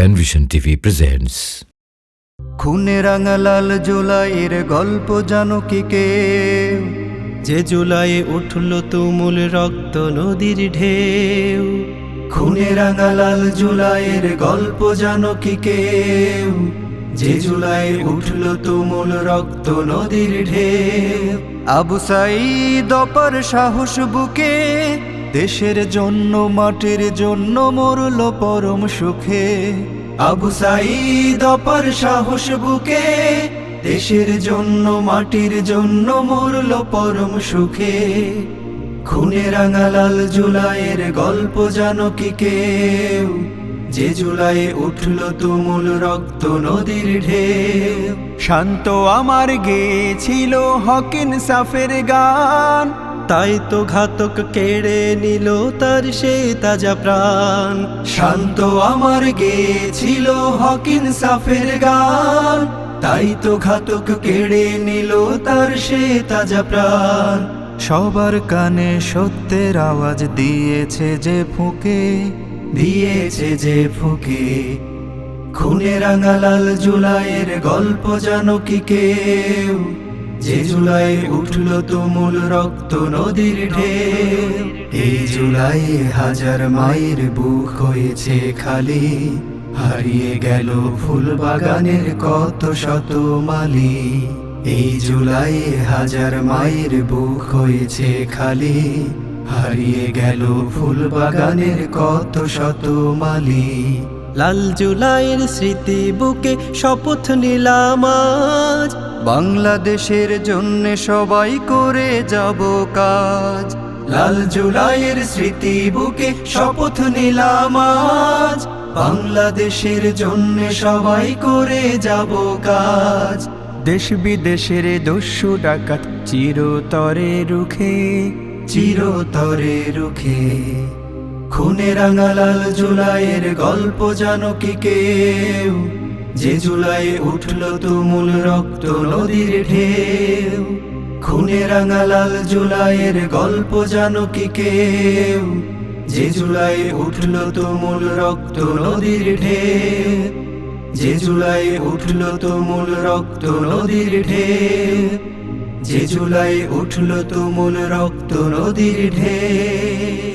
Panvision TV presents খুনে রাঙা লাল জুলাইয়ের গল্প জানো কি কে? যে জুলাইয়ে উঠল তুমুল রক্ত নদীর ঢেউ, খুনে রাঙা লাল জুলাইয়ের গল্প জানো কি কেউ? যে জুলাই উঠল তুমুল রক্ত নদীর ঢেউ, আবু সাইদ অপার সাহস বুকে দেশের জন্য, মাটির জন্য মরল পরম সুখে। আবু সাইদ অপার সাহস বুকে, দেশের জন্য, মাটির জন্য মরল পরম সুখে। খুনে রাঙালাল জুলাইয়ের গল্প জানো কি কেউ? যে জুলাই উঠল তুমুল রক্ত নদীর ঢেউ। শান্ত আমার গেছিল হকিন সাফের গান। তাই তো ঘাতক কেড়ে নিল তার সে তাজা প্রাণ। শান্ত আমার গেছিল হকিন সাফের গান। তাই তো ঘাতক কেড়ে নিল তার সে তাজা প্রাণ। সবার কানে সত্যের আওয়াজ দিয়েছে যে ফুকে, দিয়েছে যে ফুকে। খুনে রাঙা লাল জুলাইয়ের গল্প জানো কি কেউ? যে জুলাই উঠল তুমুল রক্ত নদীর ঢেউ, এই জুলাই হাজার মায়ের বুক হয়েছে খালি। হারিয়ে গেল ফুল বাগানের কত শত মালি, এই জুলাই হাজার মায়ের বুক হয়েছে খালি। হারিয়ে গেল ফুল বাগানের কত শত মালি লাল জুলাইয়ের স্মৃতি বুকে শপথ নিলাম আজ। বাংলাদেশের জন্য সবাই করে যাব কাজ। লাল জুলাইয়ের স্মৃতি বুকে শপথ নিলাম আজ। বাংলাদেশের জন্য সবাই করে যাব কাজ। দেশ বিদেশের দস্যু ডাকাত চিরতরে রুখে চিরতরে রুখে। খুনে রাঙা লাল জুলাইয়ের গল্প জানো কি কেউ? যে জুলাই উঠল তুমুল রক্ত নদীর ঢেউ। খুনে রাঙা লাল জুলাইয়ের গল্প জানো কি কেউ? যে জুলাই উঠল তুমুল রক্ত নদীর ঢেউ। যে জুলাই উঠল তুমুল রক্ত নদীর ঢেউ। যে জুলাই উঠল তুমুল রক্ত নদীর ঢেউ।